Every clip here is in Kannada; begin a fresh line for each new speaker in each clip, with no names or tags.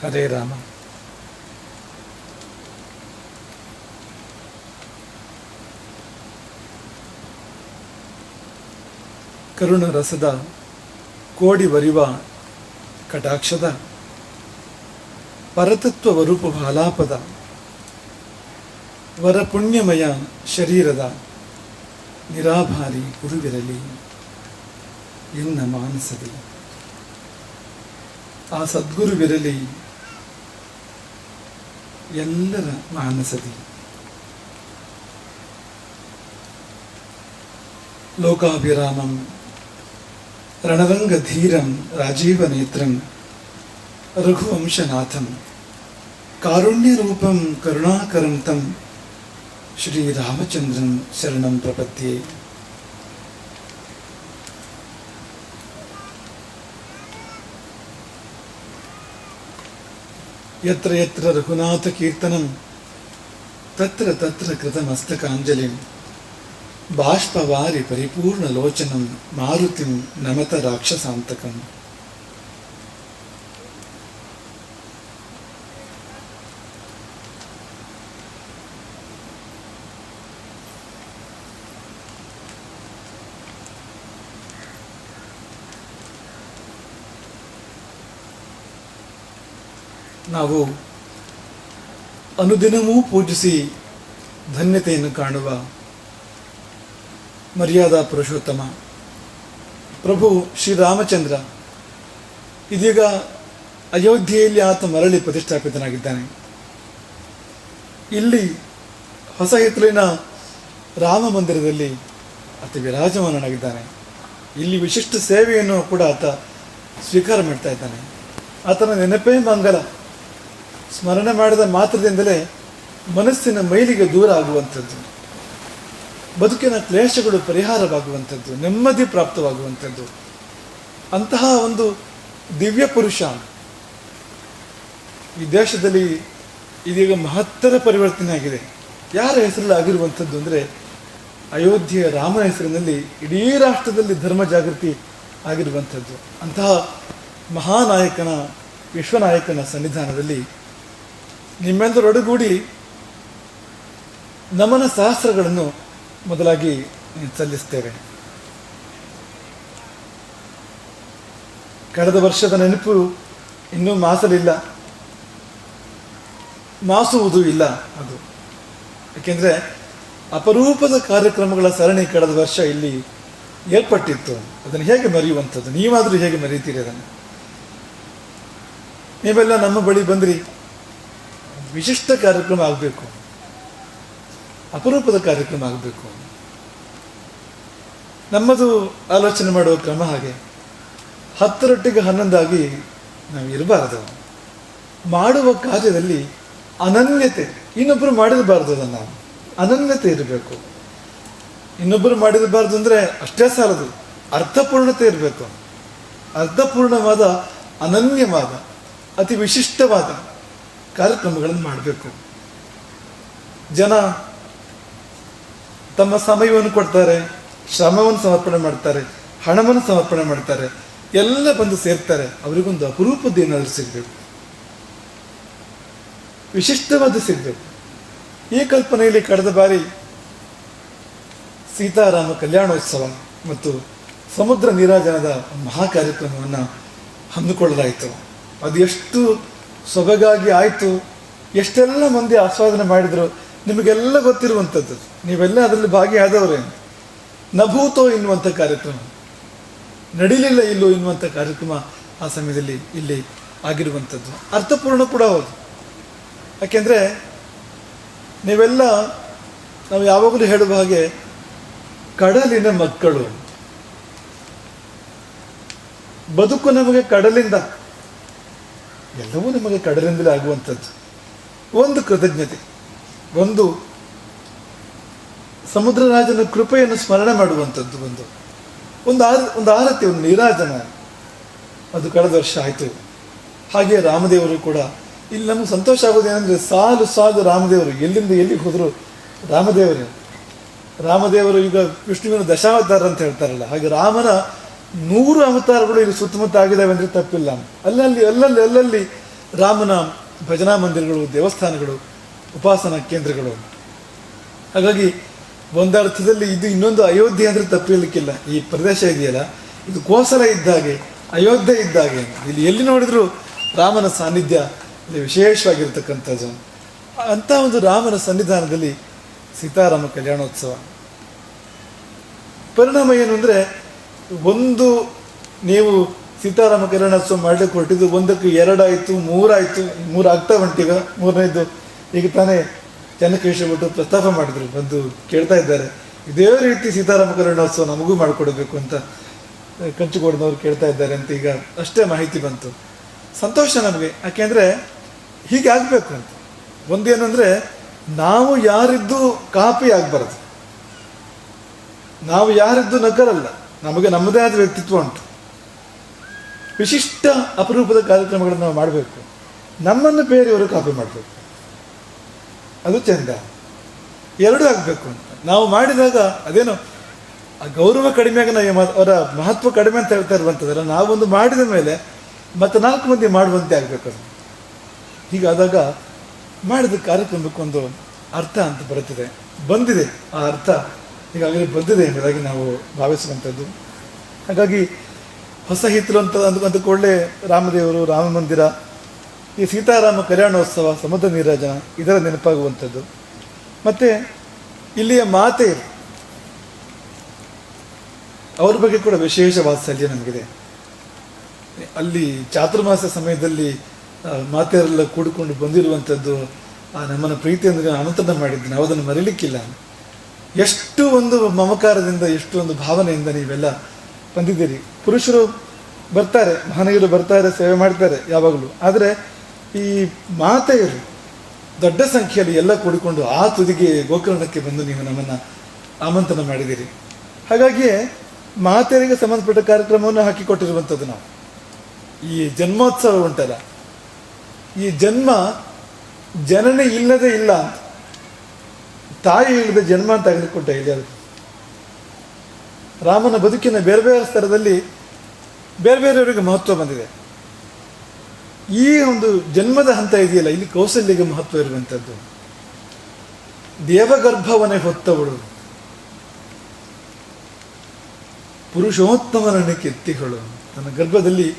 ಹರೇ ರಾಮ. ಕರುಣ ರಸದ ಕೋಡಿ ವರಿವ ಕಟಾಕ್ಷದ ಪರತತ್ವ ವರೂಪ ಭಾಲಾಪದ ವರ ಪುಣ್ಯಮಯ ಶರೀರದ ನಿರಾಭಾರಿ ಗುರುವಿರಲಿ ಎನ್ನ ಮಾನಸದಿ ಆ ಸದ್ಗುರುವಿರಲಿ ಎಲ್ಲರ ಮಾನಸದಿ ಲೋಕಾಭಿರಾಮಂ ರಣರಂಗಧೀರಂ ರಾಜೀವನೇತ್ರಂ ರಘುವಂಶನಾಥಂ ಕಾರುಣ್ಯರೂಪಂ ಕರುಣಾಕರಂ तं ಶ್ರೀರಾಮಚಂದ್ರಂ ಶರಣಂ ಪ್ರಪದ್ಯೆ यत्र यत्र रघुनाथकीर्तनं तत्र तत्र कृतमस्तकाञ्जलिं बाष्पवारि परिपूर्णलोचनं मारुतिं नमत राक्षसान्तकम् ನಾವು ಅನುದಿನವೂ ಪೂಜಿಸಿ ಧನ್ಯತೆಯನ್ನು ಕಾಣುವ ಮರ್ಯಾದಾ ಪುರುಷೋತ್ತಮ. ಪ್ರಭು ಶ್ರೀರಾಮಚಂದ್ರ ಇದೀಗ ಅಯೋಧ್ಯೆಯಲ್ಲಿ ಆತ ಮರಳಿ ಪ್ರತಿಷ್ಠಾಪಿತನಾಗಿದ್ದಾನೆ. ಇಲ್ಲಿ ಹೊಸ ಹಿತ್ತಲಿನ ರಾಮ ಮಂದಿರದಲ್ಲಿ ಆತ ವಿರಾಜಮಾನನಾಗಿದ್ದಾನೆ. ಇಲ್ಲಿ ವಿಶಿಷ್ಟ ಸೇವೆಯನ್ನು ಕೂಡ ಆತ ಸ್ವೀಕಾರ ಮಾಡ್ತಾ ಇದ್ದಾನೆ. ಆತನ ನೆನಪೇ ಮಂಗಲ. ಸ್ಮರಣೆ ಮಾಡಿದ ಮಾತ್ರದಿಂದಲೇ ಮನಸ್ಸಿನ ಮೈಲಿಗೆ ದೂರ ಆಗುವಂಥದ್ದು. ಬದುಕಿನ ಕ್ಲೇಶಗಳು ಪರಿಹಾರವಾಗುವಂಥದ್ದು, ನೆಮ್ಮದಿ ಪ್ರಾಪ್ತವಾಗುವಂಥದ್ದು. ಅಂತಹ ಒಂದು ದಿವ್ಯ ಪುರುಷ ಈ ದೇಶದಲ್ಲಿ ಇದೀಗ ಮಹತ್ತರ ಪರಿವರ್ತನೆ ಆಗಿದೆ. ಯಾರ ಹೆಸರಲ್ಲಿ ಆಗಿರುವಂಥದ್ದು ಅಂದರೆ ಅಯೋಧ್ಯೆಯ ರಾಮನ ಹೆಸರಿನಲ್ಲಿ ಇಡೀ ರಾಷ್ಟ್ರದಲ್ಲಿ ಧರ್ಮ ಜಾಗೃತಿ ಆಗಿರುವಂಥದ್ದು. ಅಂತಹ ಮಹಾನಾಯಕನ, ವಿಶ್ವನಾಯಕನ ಸನ್ನಿಧಾನದಲ್ಲಿ ನಿಮ್ಮೆಲ್ಲರೊಡಗೂಡಿ ನಮನ ಸಹಸ್ರಗಳನ್ನು ಮೊದಲಾಗಿ ಸಲ್ಲಿಸ್ತೇವೆ. ಕಳೆದ ವರ್ಷದ ನೆನಪು ಇನ್ನೂ ಮಾಸಲಿಲ್ಲ. ಮಾಸುವುದು ಇಲ್ಲ ಅದು. ಏಕೆಂದರೆ ಅಪರೂಪದ ಕಾರ್ಯಕ್ರಮಗಳ ಸರಣಿ ಕಳೆದ ವರ್ಷ ಇಲ್ಲಿ ಏರ್ಪಟ್ಟಿತ್ತು. ಅದನ್ನು ಹೇಗೆ ಮರೆಯುವಂಥದ್ದು? ನೀವಾದರೂ ಹೇಗೆ ಮರೀತೀರಿ ಅದನ್ನು? ನೀವೆಲ್ಲ ನಮ್ಮ ಬಳಿ ಬಂದ್ರಿ. ವಿಶಿಷ್ಟ ಕಾರ್ಯಕ್ರಮ ಆಗಬೇಕು. ಅಪರೂಪದ ಕಾರ್ಯಕ್ರಮ ಆಗಬೇಕು. ನಮ್ಮದು ಆಲೋಚನೆ ಮಾಡುವ ಕ್ರಮ ಹಾಗೆ. ಹತ್ತರೊಟ್ಟಿಗೆ ಹನ್ನೊಂದಾಗಿ ನಾವು ಇರಬಾರದು. ಮಾಡುವ ಕಾರ್ಯದಲ್ಲಿ ಅನನ್ಯತೆ. ಇನ್ನೊಬ್ಬರು ಮಾಡಿರಬಾರ್ದು ಅದನ್ನು. ಅನನ್ಯತೆ ಇರಬೇಕು. ಇನ್ನೊಬ್ಬರು ಮಾಡಿರಬಾರ್ದು ಅಂದರೆ ಅಷ್ಟೇ ಸಾಲದು. ಅರ್ಥಪೂರ್ಣತೆ ಇರಬೇಕು. ಅರ್ಥಪೂರ್ಣವಾದ ಅನನ್ಯವಾದ, ಅತಿ ವಿಶಿಷ್ಟವಾದ ಕಾರ್ಯಕ್ರಮಗಳನ್ನು ಮಾಡಬೇಕು. ಜನ ತಮ್ಮ ಸಮಯವನ್ನು ಕೊಡ್ತಾರೆ, ಶ್ರಮವನ್ನು ಸಮರ್ಪಣೆ ಮಾಡ್ತಾರೆ, ಹಣವನ್ನು ಸಮರ್ಪಣೆ ಮಾಡ್ತಾರೆ, ಎಲ್ಲ ಬಂದು ಸೇರ್ತಾರೆ. ಅವರಿಗೊಂದು ಅಪರೂಪದ ಏನಾದರೂ ಸಿಗಬೇಕು. ವಿಶಿಷ್ಟವಾದ ಸಿಗಬೇಕು. ಈ ಕಲ್ಪನೆಯಲ್ಲಿ ಕಳೆದ ಬಾರಿ ಸೀತಾರಾಮ ಕಲ್ಯಾಣೋತ್ಸವ ಮತ್ತು ಸಮುದ್ರ ನೀರಾಜನದ ಮಹಾ ಕಾರ್ಯಕ್ರಮವನ್ನು ಹಮ್ಮಿಕೊಳ್ಳಲಾಯಿತು. ಅದು ಎಷ್ಟು ಸೊಬಗಾಗಿ ಆಯಿತು. ಎಷ್ಟೆಲ್ಲ ಮಂದಿ ಆಸ್ವಾದನೆ ಮಾಡಿದರು. ನಿಮಗೆಲ್ಲ ಗೊತ್ತಿರುವಂಥದ್ದು. ನೀವೆಲ್ಲ ಅದರಲ್ಲಿ ಭಾಗಿಯಾದವರೇ. ನಭೂತೋ ಎನ್ನುವಂಥ ಕಾರ್ಯಕ್ರಮ. ನಡೀಲಿಲ್ಲ ಇಲ್ಲೋ ಎನ್ನುವಂಥ ಕಾರ್ಯಕ್ರಮ ಆ ಸಮಯದಲ್ಲಿ ಇಲ್ಲಿ ಆಗಿರುವಂಥದ್ದು. ಅರ್ಥಪೂರ್ಣ ಕೂಡ ಹೌದು. ಯಾಕೆಂದರೆ ನೀವೆಲ್ಲ ನಾವು ಯಾವಾಗಲೂ ಹೇಳುವ ಹಾಗೆ ಕಡಲಿನ ಮಕ್ಕಳು. ಬದುಕು ನಮಗೆ ಕಡಲಿಂದ ಎಲ್ಲವೂ ನಿಮಗೆ ಕಡಲಿಂದಲೇ ಆಗುವಂಥದ್ದು. ಒಂದು ಕೃತಜ್ಞತೆ, ಒಂದು ಸಮುದ್ರರಾಜನ ಕೃಪೆಯನ್ನು ಸ್ಮರಣೆ ಮಾಡುವಂಥದ್ದು ಒಂದು. ಒಂದು ಆರ, ಒಂದು ಆರತಿ, ಒಂದು ನೀರಾಜನ. ಅದು ಕಳೆದ ವರ್ಷ ಆಯಿತು. ಹಾಗೆ ರಾಮದೇವರು ಕೂಡ, ಇಲ್ಲಿ ನಮಗೆ ಸಂತೋಷ ಆಗೋದೇನೆಂದರೆ ಸಾಲು ಸಾಲು ರಾಮದೇವರು, ಎಲ್ಲಿಂದ ಎಲ್ಲಿಗೆ ಹೋದರು ರಾಮದೇವರು. ರಾಮದೇವರು ಈಗ ವಿಷ್ಣುವಿನ ದಶಾವತಾರ ಅಂತ ಹೇಳ್ತಾರಲ್ಲ, ಹಾಗೆ ರಾಮನ ನೂರು ಅವತಾರಗಳು ಇಲ್ಲಿ ಸುತ್ತಮುತ್ತ ಆಗಿದ್ದಾವೆ ಅಂದರೆ ತಪ್ಪಿಲ್ಲ. ಅಲ್ಲಲ್ಲಿ ಅಲ್ಲಲ್ಲಿ ಅಲ್ಲಲ್ಲಿ ರಾಮನ ಭಜನಾ ಮಂದಿರಗಳು, ದೇವಸ್ಥಾನಗಳು, ಉಪಾಸನಾ ಕೇಂದ್ರಗಳು. ಹಾಗಾಗಿ ಒಂದರ್ಥದಲ್ಲಿ ಇದು ಇನ್ನೊಂದು ಅಯೋಧ್ಯೆ ಅಂದರೆ ತಪ್ಪಿಲಿಕ್ಕಿಲ್ಲ. ಈ ಪ್ರದೇಶ ಇದೆಯಲ್ಲ, ಇದು ಕೋಸಲ ಇದ್ದಾಗೆ ಅಯೋಧ್ಯೆ ಇದ್ದಾಗೆ ಇಲ್ಲಿ ಎಲ್ಲಿ ನೋಡಿದರೂ ರಾಮನ ಸಾನ್ನಿಧ್ಯ ಇಲ್ಲಿ ವಿಶೇಷವಾಗಿರ್ತಕ್ಕಂಥದ್ದು. ಅಂಥ ಒಂದು ರಾಮನ ಸನ್ನಿಧಾನದಲ್ಲಿ ಸೀತಾರಾಮ ಕಲ್ಯಾಣೋತ್ಸವ. ಪರಿಣಾಮ ಏನು ಅಂದರೆ ಒಂದು ನೀವು ಸೀತಾರಾಮ ಕಲ್ಯಾಣೋತ್ಸವ ಮಾಡಲಿಕ್ಕೆ ಹೊರಟಿದ್ದು ಒಂದಕ್ಕೆ ಎರಡಾಯಿತು, ಮೂರಾಯಿತು ಮೂರು ಆಗ್ತಾ ಹೊಂಟೀಗ ಮೂರನೇದು ಈಗ ತಾನೇ ಚೆನ್ನಕೇಶವ ಭಟ್ರು ಪ್ರಸ್ತಾಪ ಮಾಡಿದ್ರು, ಬಂದು ಕೇಳ್ತಾ ಇದ್ದಾರೆ. ಇದೇ ರೀತಿ ಸೀತಾರಾಮ ಕಲ್ಯಾಣೋತ್ಸವ ನಮಗೂ ಮಾಡಿಕೊಡಬೇಕು ಅಂತ ಕಂಚುಕೋಡಿನವ್ರು ಕೇಳ್ತಾ ಇದ್ದಾರೆ ಅಂತ ಈಗ ಅಷ್ಟೇ ಮಾಹಿತಿ ಬಂತು. ಸಂತೋಷ ನಮಗೆ, ಯಾಕೆಂದರೆ ಹೀಗೆ ಆಗಬೇಕು ಅಂತ. ಒಂದೇನೆಂದರೆ ನಾವು ಯಾರಿದ್ದು ಕಾಪಿ ಆಗಬಾರ್ದು. ನಾವು ಯಾರಿದ್ದು ನಕಲಲ್ಲ ನಮಗೆ ನಮ್ಮದೇ ಆದ ವ್ಯಕ್ತಿತ್ವ ಉಂಟು. ವಿಶಿಷ್ಟ ಅಪರೂಪದ ಕಾರ್ಯಕ್ರಮಗಳನ್ನು ನಾವು ಮಾಡಬೇಕು. ನಮ್ಮನ್ನು ಬೇರೆಯವರು ಕಾಪಿ ಮಾಡಬೇಕು. ಅದು ಚೆಂದ. ಎರಡೂ ಆಗಬೇಕು ಅಂತ. ನಾವು ಮಾಡಿದಾಗ ಅದೇನು, ಆ ಗೌರವ ಕಡಿಮೆ ಆಗ ನಾವು ಅವರ ಮಹತ್ವ ಕಡಿಮೆ ಅಂತ ಹೇಳ್ತಾ ಇರುವಂಥದ್ದಲ್ಲ, ನಾವೊಂದು ಮಾಡಿದ ಮೇಲೆ ಮತ್ತೆ ನಾಲ್ಕು ಮಂದಿ ಮಾಡುವಂತೆ ಆಗಬೇಕು ಹೀಗಾದಾಗ ಮಾಡಿದ ಕಾರ್ಯಕ್ರಮಕ್ಕೊಂದು ಅರ್ಥ ಅಂತ ಬರುತ್ತದೆ. ಬಂದಿದೆ ಆ ಅರ್ಥ. ಈಗಾಗಲೇ ಬಂದಿದೆ ಎಂಬುದಾಗಿ ನಾವು ಭಾವಿಸುವಂಥದ್ದು. ಹಾಗಾಗಿ ಹೊಸ ಹಿತ್ತಲು ಅಂತ ಅಂದು ಅಂದ ಕೂಡಲೇ ರಾಮದೇವರು, ರಾಮ ಮಂದಿರ, ಈ ಸೀತಾರಾಮ ಕಲ್ಯಾಣೋತ್ಸವ, ಸಮುದ್ರ ನೀರಾಜ ಇದರ ನೆನಪಾಗುವಂಥದ್ದು. ಮತ್ತು ಇಲ್ಲಿಯ ಮಾತೆ ಅವ್ರ ಬಗ್ಗೆ ಕೂಡ ವಿಶೇಷ ವಾತ್ಸಲ್ಯ ನಮಗಿದೆ. ಅಲ್ಲಿ ಚಾತುರ್ಮಾಸ ಸಮಯದಲ್ಲಿ ಮಾತೆಯರೆಲ್ಲ ಕೂಡಿಕೊಂಡು ಬಂದಿರುವಂಥದ್ದು, ಆ, ನಮ್ಮನ್ನು ಪ್ರೀತಿಯೊಂದಿಗೆ ಆಮಂತ್ರಣ ಮಾಡಿದ್ದು ನಾವು ಅದನ್ನು ಮರೀಲಿಕ್ಕಿಲ್ಲ. ಎಷ್ಟು ಒಂದು ಮಮಕಾರದಿಂದ, ಎಷ್ಟು ಒಂದು ಭಾವನೆಯಿಂದ ನೀವೆಲ್ಲ ಬಂದಿದ್ದೀರಿ. ಪುರುಷರು ಬರ್ತಾರೆ, ಮಹನೀಯರು ಬರ್ತಾರೆ, ಸೇವೆ ಮಾಡ್ತಾರೆ ಯಾವಾಗಲೂ. ಆದರೆ ಈ ಮಾತೆಯರು ದೊಡ್ಡ ಸಂಖ್ಯೆಯಲ್ಲಿ ಎಲ್ಲ ಕೂಡಿಕೊಂಡು ಆ ತುದಿಗೆ, ಗೋಕರ್ಣಕ್ಕೆ ಬಂದು ನೀವು ನಮ್ಮನ್ನು ಆಮಂತ್ರಣ ಮಾಡಿದ್ದೀರಿ. ಹಾಗಾಗಿಯೇ ಮಾತೆಯರಿಗೆ ಸಂಬಂಧಪಟ್ಟ ಕಾರ್ಯಕ್ರಮವನ್ನು ಹಾಕಿಕೊಟ್ಟಿರುವಂಥದ್ದು ನಾವು. ಈ ಜನ್ಮೋತ್ಸವ ಉಂಟಲ್ಲ. ಈ ಜನ್ಮ ಜನನೇ ಇಲ್ಲದೆ ಇಲ್ಲ ತಾಯಿ ಇಲ್ಲದೆ ಜನ್ಮ ತೆಗೆದುಕೊಂಡ ಅದು. ರಾಮನ ಬದುಕಿನ ಬೇರೆ ಬೇರೆ ಸ್ತರದಲ್ಲಿ ಬೇರೆ ಬೇರೆಯವರಿಗೆ ಮಹತ್ವ ಬಂದಿದೆ. ಈ ಒಂದು ಜನ್ಮದ ಹಂತ ಇದೆಯಲ್ಲ, ಇಲ್ಲಿ ಕೌಸಲ್ಯಗೆ ಮಹತ್ವ ಇರುವಂಥದ್ದು ದೇವಗರ್ಭವನೇ ಹೊತ್ತವಳು. ಪುರುಷೋತ್ತಮನನ್ನು ಕೆತ್ತಿಗಳು ತನ್ನ ಗರ್ಭದಲ್ಲಿ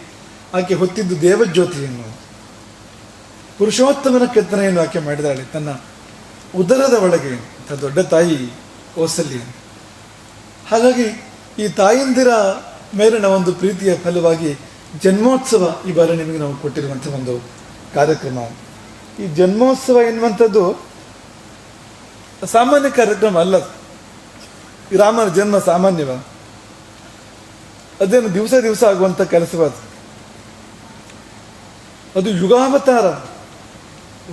ಆಕೆ ಹೊತ್ತಿದ್ದು ದೇವಜ್ಯೋತಿಯನ್ನು. ಪುರುಷೋತ್ತಮನ ಕೆತ್ತನೆಯನ್ನು ಆಕೆ ಮಾಡಿದಾಳೆ. ತನ್ನ ಉದರದ ಒಳಗೆ ಅಂತ ದೊಡ್ಡ ತಾಯಿ ಕೌಸಲ್ಯ. ಹಾಗಾಗಿ ಈ ತಾಯಂದಿರ ಮೇಲಿನ ಒಂದು ಪ್ರೀತಿಯ ಫಲವಾಗಿ ಜನ್ಮೋತ್ಸವ ಈ ಬಾರಿ ನಿಮಗೆ ನಾವು ಕೊಟ್ಟಿರುವಂಥ ಒಂದು ಕಾರ್ಯಕ್ರಮ. ಈ ಜನ್ಮೋತ್ಸವ ಎನ್ನುವಂಥದ್ದು ಸಾಮಾನ್ಯ ಕಾರ್ಯಕ್ರಮ ಅಲ್ಲ. ರಾಮನ ಜನ್ಮ ಸಾಮಾನ್ಯವ. ಅದೇನು ದಿವಸ ದಿವಸ ಆಗುವಂಥ ಕೆಲಸವಾದ ಅದು ಯುಗಾವತಾರ.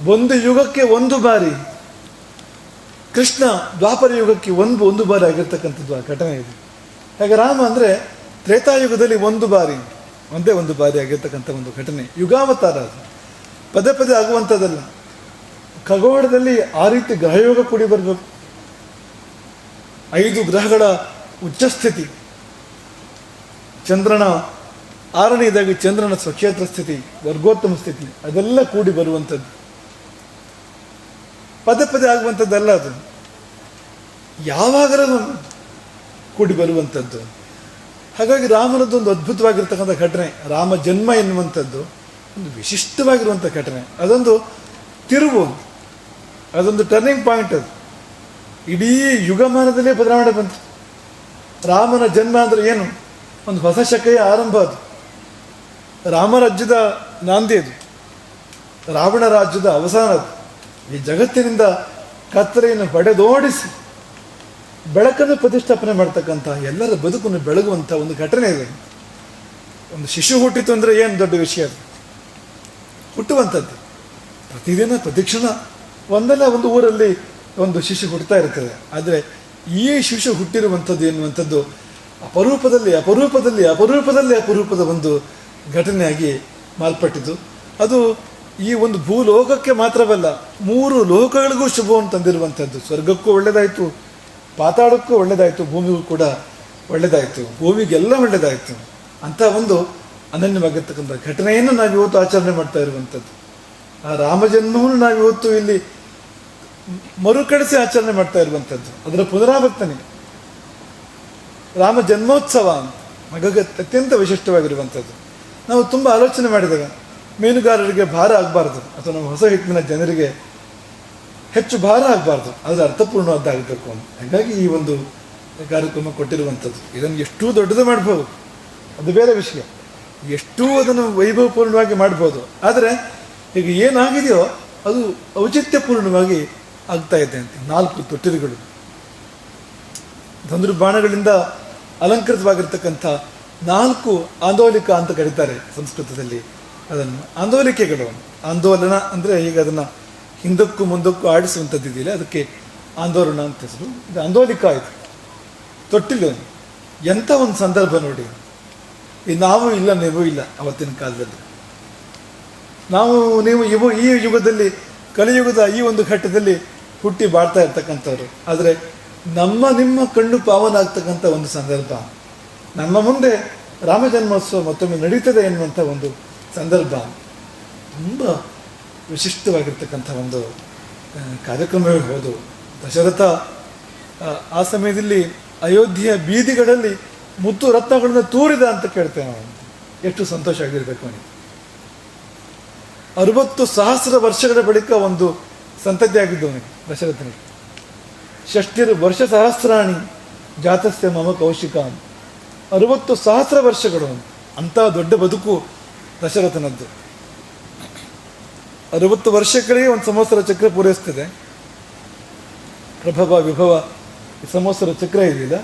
ಒಂದು ಯುಗಕ್ಕೆ ಒಂದು ಬಾರಿ ಕೃಷ್ಣ ದ್ವಾಪರ ಯುಗಕ್ಕೆ ಒಂದು ಒಂದು ಬಾರಿ ಆಗಿರ್ತಕ್ಕಂಥದ್ದು ಆ ಘಟನೆ ಇದೆ. ಹಾಗೆ ರಾಮ ಅಂದರೆ ತ್ರೇತಾಯುಗದಲ್ಲಿ ಒಂದು ಬಾರಿ, ಒಂದೇ ಒಂದು ಬಾರಿ ಆಗಿರ್ತಕ್ಕಂಥ ಒಂದು ಘಟನೆ, ಯುಗಾವತಾರ ಅದು. ಪದೇ ಪದೇ ಆಗುವಂಥದ್ದಲ್ಲ. ಖಗೋಳದಲ್ಲಿ ಆ ರೀತಿ ಗ್ರಹಯೋಗ ಕೂಡಿ ಬರಬೇಕು. ಐದು ಗ್ರಹಗಳ ಉಚ್ಚಸ್ಥಿತಿ. ಚಂದ್ರನ ಆರನೇದಾಗಿ ಚಂದ್ರನ ಸ್ವಕ್ಷೇತ್ರ ಸ್ಥಿತಿ, ವರ್ಗೋತ್ತಮ ಸ್ಥಿತಿ, ಅದೆಲ್ಲ ಕೂಡಿ ಬರುವಂಥದ್ದು. ಪದೇ ಪದೇ ಆಗುವಂಥದ್ದಲ್ಲ ಅದು. ಯಾವಾಗಲೂ ಕೂಡಿ ಬರುವಂಥದ್ದು. ಹಾಗಾಗಿ ರಾಮನದ್ದು ಒಂದು ಅದ್ಭುತವಾಗಿರ್ತಕ್ಕಂಥ ಘಟನೆ, ರಾಮ ಜನ್ಮ ಎನ್ನುವಂಥದ್ದು, ಒಂದು ವಿಶಿಷ್ಟವಾಗಿರುವಂಥ ಘಟನೆ. ಅದೊಂದು ತಿರುವು, ಅದೊಂದು ಟರ್ನಿಂಗ್ ಪಾಯಿಂಟ್ ಅದು. ಇಡೀ ಯುಗಮಾನದಲ್ಲೇ ಬದಲಾವಣೆ ಬಂತು. ರಾಮನ ಜನ್ಮ ಅಂದರೆ ಏನು? ಒಂದು ಹೊಸ ಶಕೆಯ ಆರಂಭ ಅದು. ರಾಮರಾಜ್ಯದ ನಾಂದಿ ಅದು. ರಾವಣ ರಾಜ್ಯದ ಅವಸಾನ ಅದು. ಈ ಜಗತ್ತಿನಿಂದ ಕತ್ತಲೆಯನ್ನು ಹೊಡೆದೋಡಿಸಿ ಬೆಳಕನ್ನು ಪ್ರತಿಷ್ಠಾಪನೆ ಮಾಡ್ತಕ್ಕಂಥ ಎಲ್ಲರ ಬದುಕನ್ನು ಬೆಳಗುವಂಥ ಒಂದು ಘಟನೆ ಇದೆ. ಒಂದು ಶಿಶು ಹುಟ್ಟಿತು ಅಂದರೆ ಏನು ದೊಡ್ಡ ವಿಷಯ ಅದು? ಹುಟ್ಟುವಂಥದ್ದು. ಪ್ರತಿದಿನ ಪ್ರತಿಕ್ಷಣ ಒಂದಲ್ಲ ಒಂದು ಊರಲ್ಲಿ ಒಂದು ಶಿಶು ಹುಟ್ಟುತ್ತಾ ಇರ್ತದೆ. ಆದರೆ ಈ ಶಿಶು ಹುಟ್ಟಿರುವಂಥದ್ದು ಎನ್ನುವಂಥದ್ದು ಅಪರೂಪದಲ್ಲಿ ಅಪರೂಪದಲ್ಲಿ ಅಪರೂಪದಲ್ಲಿ ಅಪರೂಪದ ಒಂದು ಘಟನೆಯಾಗಿ ಮಾಲ್ಪಟ್ಟಿತು ಅದು ಈ ಒಂದು ಭೂಲೋಕಕ್ಕೆ ಮಾತ್ರವಲ್ಲ, ಮೂರು ಲೋಕಗಳಿಗೂ ಶುಭವನ್ನು ತಂದಿರುವಂಥದ್ದು ಸ್ವರ್ಗಕ್ಕೂ ಒಳ್ಳೆಯದಾಯಿತು ಪಾತಾಳಕ್ಕೂ ಒಳ್ಳೆಯದಾಯಿತು ಭೂಮಿಗೂ ಕೂಡ ಒಳ್ಳೆಯದಾಯಿತು ಭೂಮಿಗೆಲ್ಲ ಒಳ್ಳೆಯದಾಯಿತು ಅಂತ ಒಂದು ಅನನ್ಯವಾಗಿರ್ತಕ್ಕಂಥ ಘಟನೆಯನ್ನು ನಾವು ಇವತ್ತು ಆಚರಣೆ ಮಾಡ್ತಾ ಇರುವಂಥದ್ದು ಆ ರಾಮಜನ್ಮವನ್ನು ನಾವು ಇವತ್ತು ಇಲ್ಲಿ ಮರುಕಳಿಸಿ ಆಚರಣೆ ಮಾಡ್ತಾ ಇರುವಂಥದ್ದು ಅದರ ಪುನರಾವರ್ತನೆ, ರಾಮ ಜನ್ಮೋತ್ಸವ ಅತ್ಯಂತ ವಿಶಿಷ್ಟವಾಗಿರುವಂಥದ್ದು ನಾವು ತುಂಬ ಆಲೋಚನೆ ಮಾಡಿದಾಗ ಮೀನುಗಾರರಿಗೆ ಭಾರ ಆಗಬಾರ್ದು ಅಥವಾ ನಮ್ಮ ಹೊಸ ಹಿಟ್ಟಿನ ಜನರಿಗೆ ಹೆಚ್ಚು ಭಾರ ಆಗಬಾರ್ದು. ಅದರ ಅರ್ಥಪೂರ್ಣವಾದ್ದಾಗಬೇಕು ಅಂತ. ಹಾಗಾಗಿ ಈ ಒಂದು ಕಾರ್ಯಕ್ರಮ ಕೊಟ್ಟಿರುವಂಥದ್ದು. ಇದನ್ನು ಎಷ್ಟೂ ದೊಡ್ಡದು ಮಾಡ್ಬೋದು. ಅದು ಬೇರೆ ವಿಷಯ. ಎಷ್ಟು ಅದನ್ನು ವೈಭವಪೂರ್ಣವಾಗಿ ಮಾಡ್ಬೋದು. ಆದರೆ ಈಗ ಏನಾಗಿದೆಯೋ ಅದು ಔಚಿತ್ಯಪೂರ್ಣವಾಗಿ ಆಗ್ತಾ ಇದೆ ಅಂತ. ನಾಲ್ಕು ತೊಟ್ಟಿಲುಗಳು. ಧನುರ್ಬಾಣಗಳಿಂದ ಅಲಂಕೃತವಾಗಿರ್ತಕ್ಕಂಥ ನಾಲ್ಕು ಆಂದೋಲಿಕ ಅಂತ ಕರೀತಾರೆ ಸಂಸ್ಕೃತದಲ್ಲಿ. ಅದನ್ನು ಆಂದೋಲಿಕೆಗಳು. ಆಂದೋಲನ ಅಂದರೆ ಈಗ ಅದನ್ನು ಹಿಂದಕ್ಕೂ ಮುಂದಕ್ಕೂ ಆಡಿಸುವಂಥದ್ದು ಇದೆಯಲ್ಲ, ಅದಕ್ಕೆ ಆಂದೋಲನ ಅಂತ ಹೆಸರು. ಇದು ಆಂದೋಲಿಕ ಆಯಿತು ತೊಟ್ಟಿಲು. ಎಂಥ ಒಂದು ಸಂದರ್ಭ ನೋಡಿ. ಈ ನಾವು ಇಲ್ಲ, ನೀವು ಇಲ್ಲ ಅವತ್ತಿನ ಕಾಲದಲ್ಲಿ. ನಾವು, ನೀವು ಇವು ಈ ಯುಗದಲ್ಲಿ, ಕಲಿಯುಗದ ಈ ಒಂದು ಘಟ್ಟದಲ್ಲಿ ಹುಟ್ಟಿ ಬಾಳ್ತಾ ಇರ್ತಕ್ಕಂಥವ್ರು. ಆದರೆ ನಮ್ಮ, ನಿಮ್ಮ ಕಣ್ಣು ಪಾವನಾಗ್ತಕ್ಕಂಥ ಒಂದು ಸಂದರ್ಭ. ನಮ್ಮ ಮುಂದೆ ರಾಮ ಜನ್ಮೋತ್ಸವ ಮತ್ತೊಮ್ಮೆ ನಡೀತದೆ ಎನ್ನುವಂಥ ಒಂದು ಸಂದರ್ಭ ತುಂಬ ವಿಶಿಷ್ಟವಾಗಿರ್ತಕ್ಕಂಥ ಒಂದು ಕಾರ್ಯಕ್ರಮವೇ ಹೌದು. ದಶರಥ ಆ, ಸಮಯದಲ್ಲಿ ಅಯೋಧ್ಯೆಯ ಬೀದಿಗಳಲ್ಲಿ ಮುತ್ತು ರತ್ನಗಳನ್ನು ತೂರಿದ ಅಂತ ಕೇಳ್ತೇವೆ ನಾವು ಎಷ್ಟು ಸಂತೋಷ ಆಗಿರಬೇಕು ಅವನಿಗೆ. ಅರವತ್ತು ಸಹಸ್ರ ವರ್ಷಗಳ ಬಳಿಕ ಒಂದು ಸಂತತಿ ಆಗಿದ್ದವನಿಗೆ ದಶರಥನಿಗೆ. ಷಷ್ಟಿರು ವರ್ಷ ಸಹಸ್ರಾಣಿ ಜಾತಸ್ಯ ಮಮ ಕೌಶಿಕ. ಅರವತ್ತು ಸಹಸ್ರ ವರ್ಷಗಳು ಅಂಥ ದೊಡ್ಡ ಬದುಕು ದಶರಥನದ್ದು. ಅರವತ್ತು ವರ್ಷಗಳಿಗೆ ಒಂದು ಸಂವತ್ಸರ ಚಕ್ರ ಪೂರೈಸ್ತದೆ. ಪ್ರಭವ, ವಿಭವ ಈ ಚಕ್ರ ಇದೆಯಲ್ಲ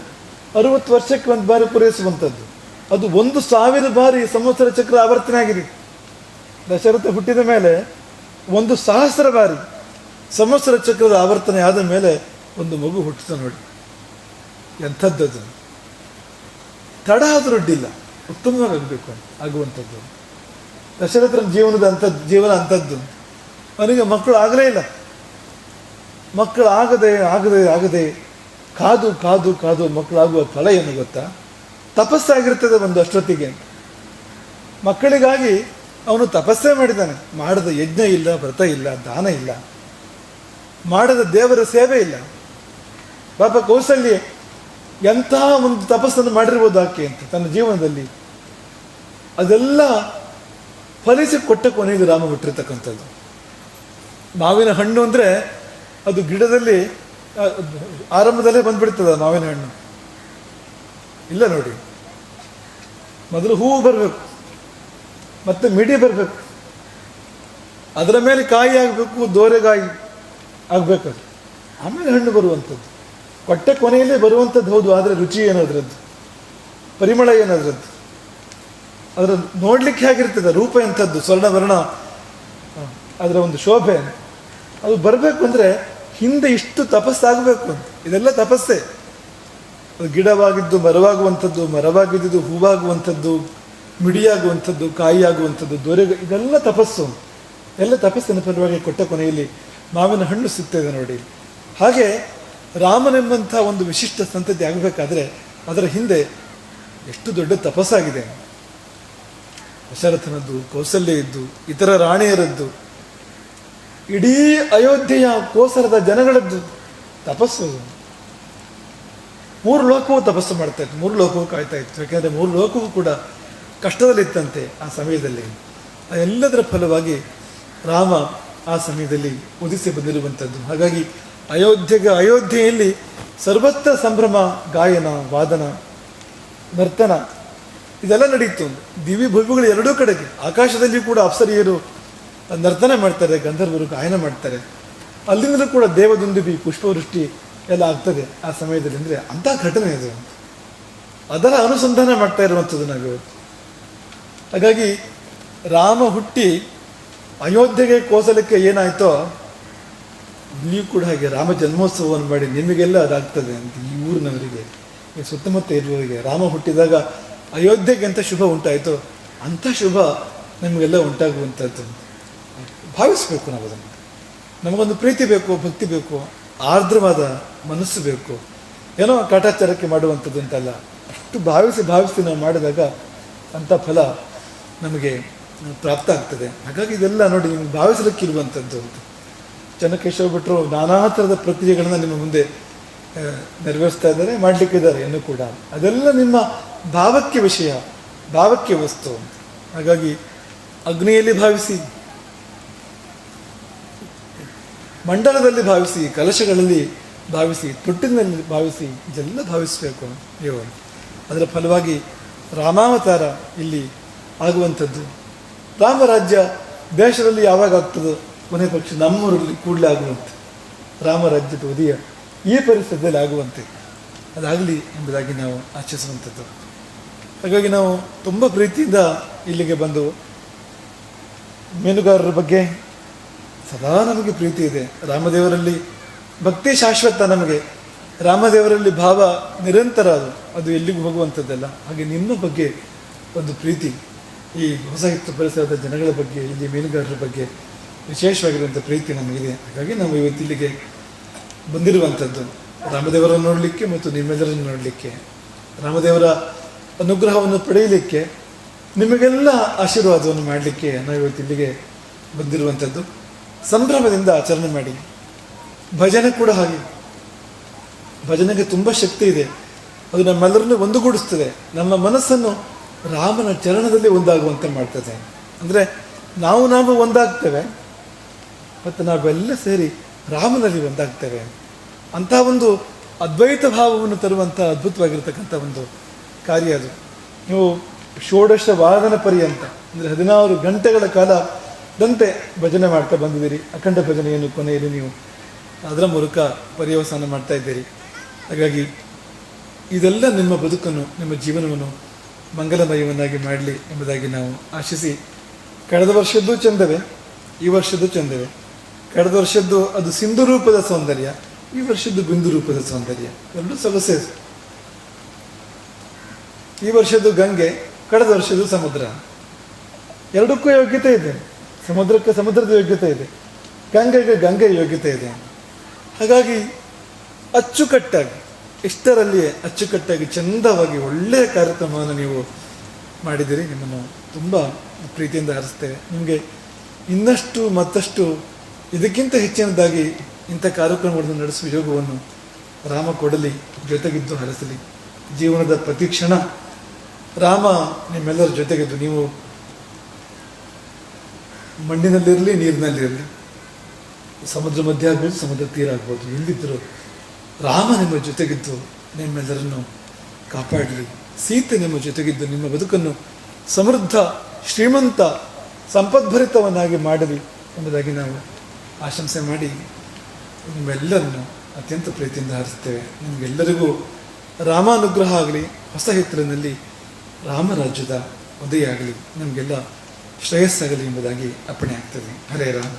ಅರವತ್ತು ವರ್ಷಕ್ಕೆ ಒಂದು ಬಾರಿ ಪೂರೈಸುವಂಥದ್ದು. ಅದು ಒಂದು ಸಾವಿರ ಬಾರಿ ಸಂವತ್ಸರ ಚಕ್ರ ಆವರ್ತನೆ ಆಗಿದೆ. ದಶರಥ ಹುಟ್ಟಿದ ಮೇಲೆ ಒಂದು ಸಹಸ್ರ ಬಾರಿ ಸಂವತ್ಸರ ಚಕ್ರದ ಆವರ್ತನೆ ಆದ ಮೇಲೆ ಒಂದು ಮಗು ಹುಟ್ಟಿತ ನೋಡಿ. ಎಂಥದ್ದದು? ತಡ ಆದರೂ ಅಡ್ಡಿಲ್ಲ. ಉತ್ತಮವಾಗಿ ಆಗಬೇಕು ಆಗುವಂಥದ್ದು. ದಶರಥನ ಜೀವನದ ಅಂಥದ್ದು ಜೀವನ ಅಂಥದ್ದು ಅವನಿಗೆ ಮಕ್ಕಳು ಆಗಲೇ ಇಲ್ಲ. ಮಕ್ಕಳು ಆಗದೆ ಆಗದೆ ಆಗದೆ ಕಾದು ಕಾದು ಕಾದು ಮಕ್ಕಳಾಗುವ ಫಲ ಏನು ಗೊತ್ತಾ? ತಪಸ್ಸಾಗಿರ್ತದೆ ಒಂದು ಅಷ್ಟೊತ್ತಿಗೆ. ಮಕ್ಕಳಿಗಾಗಿ ಅವನು ತಪಸ್ಸೇ ಮಾಡಿದ್ದಾನೆ. ಮಾಡದ ಯಜ್ಞ ಇಲ್ಲ, ವ್ರತ ಇಲ್ಲ, ದಾನ ಇಲ್ಲ. ಮಾಡದ ದೇವರ ಸೇವೆ ಇಲ್ಲ. ಪಾಪ ಕೌಸಲ್ಯ ಎಂತಹ ಒಂದು ತಪಸ್ಸನ್ನು ಮಾಡಿರ್ಬೋದು ಆಕೆ ಅಂತ, ತನ್ನ ಜೀವನದಲ್ಲಿ. ಅದೆಲ್ಲ ಫಲಿಸಿ ಕೊಟ್ಟ ಕೊನೆಗೆ ರಾಮ ಬಿಟ್ಟಿರ್ತಕ್ಕಂಥದ್ದು ಮಾವಿನ ಹಣ್ಣು ಅಂದರೆ ಅದು ಗಿಡದಲ್ಲಿ ಆರಂಭದಲ್ಲೇ ಬಂದ್ಬಿಡ್ತದ ಮಾವಿನ ಹಣ್ಣು. ಇಲ್ಲ ನೋಡಿ. ಮೊದಲು ಹೂವು ಬರಬೇಕು, ಮತ್ತೆ ಮಿಡಿ ಬರಬೇಕು. ಅದರ ಮೇಲೆ ಕಾಯಿ ಆಗಬೇಕು, ದೋರೆಗಾಯಿ ಆಗಬೇಕು ಆಮೇಲೆ ಹಣ್ಣು ಬರುವಂಥದ್ದು. ಕೊಟ್ಟ ಕೊನೆಯಲ್ಲೇ ಬರುವಂಥದ್ದು ಹೌದು, ಆದರೆ ರುಚಿ ಏನೋದ್ರದ್ದು? ಪರಿಮಳ ಏನೋದ್ರದ್ದು? ಅದರ ನೋಡಲಿಕ್ಕೆ ಹೇಗಿರ್ತದೆ? ರೂಪ ಎಂಥದ್ದು? ಸ್ವರ್ಣವರ್ಣ ಅದರ ಒಂದು ಶೋಭೆ. ಅದು ಬರಬೇಕು ಅಂದರೆ ಹಿಂದೆ ಇಷ್ಟು ತಪಸ್ಸಾಗಬೇಕು ಅಂತ. ಇದೆಲ್ಲ ತಪಸ್ಸೆ. ಅದು ಗಿಡವಾಗಿದ್ದು, ಮರವಾಗುವಂಥದ್ದು, ಮರವಾಗಿದ್ದು, ಹೂವಾಗುವಂಥದ್ದು, ಮಿಡಿಯಾಗುವಂಥದ್ದು, ಕಾಯಿಯಾಗುವಂಥದ್ದು, ದೊರೆ, ಇದೆಲ್ಲ ತಪಸ್ಸು. ಎಲ್ಲ ತಪಸ್ಸಿನ ಪರವಾಗಿ ಕೊಟ್ಟ ಕೊನೆಯಲ್ಲಿ ಮಾವಿನ ಹಣ್ಣು ಸಿಗ್ತದೆ ನೋಡಿ. ಹಾಗೆ ರಾಮನೆಂಬಂಥ ಒಂದು ವಿಶಿಷ್ಟ ಸಂತತಿ ಆಗಬೇಕಾದ್ರೆ ಅದರ ಹಿಂದೆ ಎಷ್ಟು ದೊಡ್ಡ ತಪಸ್ಸಾಗಿದೆ. ದಶರಥನದ್ದು, ಕೌಸಲ್ಯದ್ದು, ಇತರ ರಾಣಿಯರದ್ದು, ಇಡೀ ಅಯೋಧ್ಯೆಯ ಕೋಸರದ ಜನಗಳದ್ದು ತಪಸ್ಸು. ಮೂರು ಲೋಕವೂ ತಪಸ್ಸು ಮಾಡ್ತಾ ಇತ್ತು, ಮೂರು ಲೋಕವೂ ಕಾಯ್ತಾ ಇತ್ತು. ಯಾಕೆಂದರೆ ಮೂರು ಲೋಕವೂ ಕೂಡ ಕಷ್ಟದಲ್ಲಿತ್ತಂತೆ ಆ ಸಮಯದಲ್ಲಿ. ಎಲ್ಲದರ ಫಲವಾಗಿ ರಾಮ ಆ ಸಮಯದಲ್ಲಿ ಉದಿಸಿ ಬಂದಿರುವಂಥದ್ದು. ಹಾಗಾಗಿ ಅಯೋಧ್ಯೆಗೆ, ಅಯೋಧ್ಯೆಯಲ್ಲಿ ಸರ್ವತ್ರ ಸಂಭ್ರಮ, ಗಾಯನ, ವಾದನ, ನರ್ತನ ಇದೆಲ್ಲ ನಡೀತು. ದಿವಿ ಭವ್ಯಗಳು ಎರಡೂ ಕಡೆಗೆ. ಆಕಾಶದಲ್ಲಿ ಕೂಡ ಅಪ್ಸರಿಯರು ನರ್ತನ ಮಾಡ್ತಾರೆ, ಗಂಧರ್ವರು ಗಾಯನ ಮಾಡ್ತಾರೆ. ಅಲ್ಲಿಂದಲೂ ಕೂಡ ದೇವದುಂದುಬಿ, ಪುಷ್ಪವೃಷ್ಟಿ ಎಲ್ಲ ಆಗ್ತದೆ ಆ ಸಮಯದಲ್ಲಿ. ಅಂದರೆ ಅಂಥ ಘಟನೆ ಇದೆ ಅದರ ಅನುಸಂಧಾನ ಮಾಡ್ತಾ ಇರುವಂಥದ್ದು ನಾವಿವತ್ತು ಹಾಗಾಗಿ ರಾಮ ಹುಟ್ಟಿ ಅಯೋಧ್ಯೆಗೆ ಕೋಸಲಕ್ಕೆ ಏನಾಯ್ತೋ ನೀವು ಕೂಡ ಹಾಗೆ ರಾಮ ಜನ್ಮೋತ್ಸವವನ್ನು ಮಾಡಿ ನಿಮಗೆಲ್ಲ ಅದಾಗ್ತದೆ ಅಂತ ಈ ಊರಿನವರಿಗೆ ಸುತ್ತಮುತ್ತ ಇರುವವರಿಗೆ. ರಾಮ ಹುಟ್ಟಿದಾಗ ಅಯೋಧ್ಯೆಗೆ ಅಂತ ಶುಭ ಉಂಟಾಯಿತು. ಅಂಥ ಶುಭ ನಮಗೆಲ್ಲ ಉಂಟಾಗುವಂಥದ್ದು. ಭಾವಿಸ್ಬೇಕು ನಾವು ಅದನ್ನು ನಮಗೊಂದು ಪ್ರೀತಿ ಬೇಕು, ಭಕ್ತಿ ಬೇಕು, ಆರ್ದ್ರವಾದ ಮನಸ್ಸು ಬೇಕು. ಏನೋ ಕಾಟಾಚಾರಕ್ಕೆ ಮಾಡುವಂಥದ್ದು ಅಂತಲ್ಲ. ಅಷ್ಟು ಭಾವಿಸಿ ಭಾವಿಸಿ ನಾವು ಮಾಡಿದಾಗ ಅಂಥ ಫಲ ನಮಗೆ ಪ್ರಾಪ್ತ ಆಗ್ತದೆ. ಹಾಗಾಗಿ ಇದೆಲ್ಲ ನೋಡಿ ನಿಮ್ಗೆ ಭಾವಿಸಲಿಕ್ಕಿರುವಂಥದ್ದು. ಚೆನ್ನಕೇಶವ ಭಟ್ರು ನಾನಾ ಥರದ ಪ್ರಕ್ರಿಯೆಗಳನ್ನ ನಿಮ್ಮ ಮುಂದೆ ನೆರವೇರಿಸ್ತಾ ಇದ್ದಾರೆ, ಮಾಡಲಿಕ್ಕಿದ್ದಾರೆ ಇನ್ನೂ ಕೂಡ. ಅದೆಲ್ಲ ನಿಮ್ಮ ಭಾವಕ್ಕೆ ವಿಷಯ ಭಾವಕ್ಕೆ ವಸ್ತು. ಹಾಗಾಗಿ ಅಗ್ನಿಯಲ್ಲಿ ಭಾವಿಸಿ, ಮಂಡಲದಲ್ಲಿ ಭಾವಿಸಿ, ಕಲಶಗಳಲ್ಲಿ ಭಾವಿಸಿ ತೊಟ್ಟಿನಲ್ಲಿ ಭಾವಿಸಿ, ಇದೆಲ್ಲ ಭಾವಿಸಬೇಕು ದೇವರು. ಅದರ ಫಲವಾಗಿ ರಾಮಾವತಾರ ಇಲ್ಲಿ ಆಗುವಂಥದ್ದು. ರಾಮರಾಜ್ಯ ದೇಶದಲ್ಲಿ ಯಾವಾಗ ಆಗ್ತದೋ, ಕೊನೆ ಪಕ್ಷ ನಮ್ಮೂರಲ್ಲಿ ಕೂಡಲೇ ಆಗುವಂತೆ. ರಾಮರಾಜ್ಯದ ಉದಯ ಈ ಪರಿಸರದಲ್ಲಿ ಆಗುವಂತೆ. ಅದಾಗಲಿ ಎಂಬುದಾಗಿ ನಾವು ಆಚರಿಸುವಂಥದ್ದು. ಹಾಗಾಗಿ ನಾವು ತುಂಬ ಪ್ರೀತಿಯಿಂದ ಇಲ್ಲಿಗೆ ಬಂದು ಮೀನುಗಾರರ ಬಗ್ಗೆ ಸದಾ ನಮಗೆ ಪ್ರೀತಿ ಇದೆ. ರಾಮದೇವರಲ್ಲಿ ಭಕ್ತಿ ಶಾಶ್ವತ ನಮಗೆ. ರಾಮದೇವರಲ್ಲಿ ಭಾವ ನಿರಂತರ ಅದು. ಅದು ಎಲ್ಲಿಗೂ ಹೋಗುವಂಥದ್ದಲ್ಲ. ಹಾಗೆ ನಿಮ್ಮ ಬಗ್ಗೆ ಒಂದು ಪ್ರೀತಿ ಈ ಹೊಸ ಹಿತ್ತು ಪರಿಸರದ ಜನಗಳ ಬಗ್ಗೆ, ಇಲ್ಲಿ ಮೀನುಗಾರರ ಬಗ್ಗೆ ವಿಶೇಷವಾಗಿರುವಂಥ ಪ್ರೀತಿ ನಮಗಿದೆ. ಹಾಗಾಗಿ ನಾವು ಇವತ್ತು ಇಲ್ಲಿಗೆ ಬಂದಿರುವಂಥದ್ದು ರಾಮದೇವರನ್ನು ನೋಡಲಿಕ್ಕೆ ಮತ್ತು ನಿಮ್ಮೆಲ್ಲರನ್ನು ನೋಡಲಿಕ್ಕೆ. ರಾಮದೇವರ ಅನುಗ್ರಹವನ್ನು ಪಡೆಯಲಿಕ್ಕೆ ನಿಮಗೆಲ್ಲ ಆಶೀರ್ವಾದವನ್ನು ಮಾಡಲಿಕ್ಕೆ ನಾವು ಇವತ್ತು ಇಲ್ಲಿಗೆ ಬಂದಿರುವಂಥದ್ದು. ಸಂಭ್ರಮದಿಂದ ಆಚರಣೆ ಮಾಡಿ. ಭಜನೆ ಕೂಡ ಹಾಗೆ. ಭಜನೆಗೆ ತುಂಬ ಶಕ್ತಿ ಇದೆ. ಅದು ನಮ್ಮೆಲ್ಲರನ್ನು ಒಂದುಗೂಡಿಸ್ತದೆ. ನಮ್ಮ ಮನಸ್ಸನ್ನು ರಾಮನ ಚರಣದಲ್ಲಿ ಒಂದಾಗುವಂತೆ ಮಾಡ್ತದೆ. ಅಂದರೆ ನಾವು ನಾವು ಒಂದಾಗ್ತೇವೆ, ಮತ್ತು ನಾವೆಲ್ಲ ಸೇರಿ ರಾಮನಲ್ಲಿ ಒಂದಾಗ್ತೇವೆ. ಅಂತಹ ಒಂದು ಅದ್ವೈತ ಭಾವವನ್ನು ತರುವಂಥ ಅದ್ಭುತವಾಗಿರ್ತಕ್ಕಂಥ ಒಂದು ಕಾರ್ಯ ಅದು. ನೀವು ಷೋಡಶ ವಾದನ ಪರ್ಯಂತ, ಅಂದರೆ ಹದಿನಾರು ಗಂಟೆಗಳ ಕಾಲ ದಂತೆ ಭಜನೆ ಮಾಡ್ತಾ ಬಂದಿದ್ದೀರಿ, ಅಖಂಡ ಭಜನೆಯನ್ನು ಕೊನೆಯಲ್ಲಿ ನೀವು ಅದರ ಮೂಲಕ ಪರ್ಯವಸಾನ ಮಾಡ್ತಾ ಇದ್ದೀರಿ. ಹಾಗಾಗಿ ಇದೆಲ್ಲ ನಿಮ್ಮ ಬದುಕನ್ನು, ನಿಮ್ಮ ಜೀವನವನ್ನು ಮಂಗಲಮಯವನ್ನಾಗಿ ಮಾಡಲಿ ಎಂಬುದಾಗಿ ನಾವು ಆಶಿಸಿ, ಕಳೆದ ವರ್ಷದ್ದು ಚಂದವೇ, ಈ ವರ್ಷದ್ದು ಚಂದವೇ. ಕಳೆದ ವರ್ಷದ್ದು ಅದು ಸಿಂಧು ರೂಪದ ಸೌಂದರ್ಯ, ಈ ವರ್ಷದ್ದು ಬಿಂದು ರೂಪದ ಸೌಂದರ್ಯ. ಎರಡು ಸೊಗಸೆ ಈ ವರ್ಷದ್ದು ಗಂಗೆ, ಕಳೆದ ವರ್ಷದ್ದು ಸಮುದ್ರ. ಎರಡಕ್ಕೂ ಯೋಗ್ಯತೆ ಇದೆ. ಸಮುದ್ರಕ್ಕೆ ಸಮುದ್ರದ ಯೋಗ್ಯತೆ ಇದೆ. ಗಂಗೆಗೆ ಗಂಗೆ ಯೋಗ್ಯತೆ ಇದೆ. ಹಾಗಾಗಿ ಅಚ್ಚುಕಟ್ಟಾಗಿ ಇಷ್ಟರಲ್ಲಿಯೇ ಅಚ್ಚುಕಟ್ಟಾಗಿ, ಚಂದವಾಗಿ ಒಳ್ಳೆಯ ಕಾರ್ಯಕ್ರಮವನ್ನು ನೀವು ಮಾಡಿದಿರಿ ನಿಮ್ಮನ್ನು ತುಂಬ ಪ್ರೀತಿಯಿಂದ ಹರಿಸ್ತೇವೆ ನಿಮಗೆ ಇನ್ನಷ್ಟು ಮತ್ತಷ್ಟು, ಇದಕ್ಕಿಂತ ಹೆಚ್ಚಿನದಾಗಿ ಇಂಥ ಕಾರ್ಯಕ್ರಮಗಳನ್ನು ನಡೆಸುವ ಯೋಗವನ್ನು ರಾಮ ಕೊಡಲಿ ಜೊತೆಗಿದ್ದು ಹರಿಸಲಿ ಜೀವನದ ಪ್ರತಿ ಕ್ಷಣ ರಾಮ ನಿಮ್ಮೆಲ್ಲರ ಜೊತೆಗಿದ್ದು, ನೀವು ಮಣ್ಣಿನಲ್ಲಿರಲಿ, ನೀರಿನಲ್ಲಿರಲಿ, ಸಮುದ್ರ ಮಧ್ಯ ಆಗ್ಬೋದು, ಸಮುದ್ರ ತೀರ ಆಗ್ಬೋದು ಎಲ್ಲಿದ್ದರೂ ರಾಮ ನಿಮ್ಮ ಜೊತೆಗಿದ್ದು, ನಿಮ್ಮೆಲ್ಲರನ್ನು ಕಾಪಾಡಲಿ. ಸೀತೆ ನಿಮ್ಮ ಜೊತೆಗಿದ್ದು, ನಿಮ್ಮ ಬದುಕನ್ನು ಸಮೃದ್ಧ, ಶ್ರೀಮಂತ, ಸಂಪದ್ಭರಿತವನ್ನಾಗಿ ಮಾಡಲಿ ಎಂಬುದಾಗಿ ನಾವು ಆಶಂಸೆ ಮಾಡಿ ನಿಮ್ಮೆಲ್ಲರನ್ನು ಅತ್ಯಂತ ಪ್ರೀತಿಯಿಂದ ಹಾರಿಸ್ತೇವೆ ನಿಮಗೆಲ್ಲರಿಗೂ ರಾಮಾನುಗ್ರಹ ಆಗಲಿ. ಹೊಸ ಹಿತ್ತಲಿನಲ್ಲಿ ರಾಮರಾಜ್ಯದ ಉದಯ ಆಗಲಿ ನಮಗೆಲ್ಲ ಶ್ರೇಯಸ್ಸಾಗಲಿ ಎಂಬುದಾಗಿ ಅಪ್ಪಣೆ ಆಗ್ತದೆ. ಹರೇ ರಾಮ.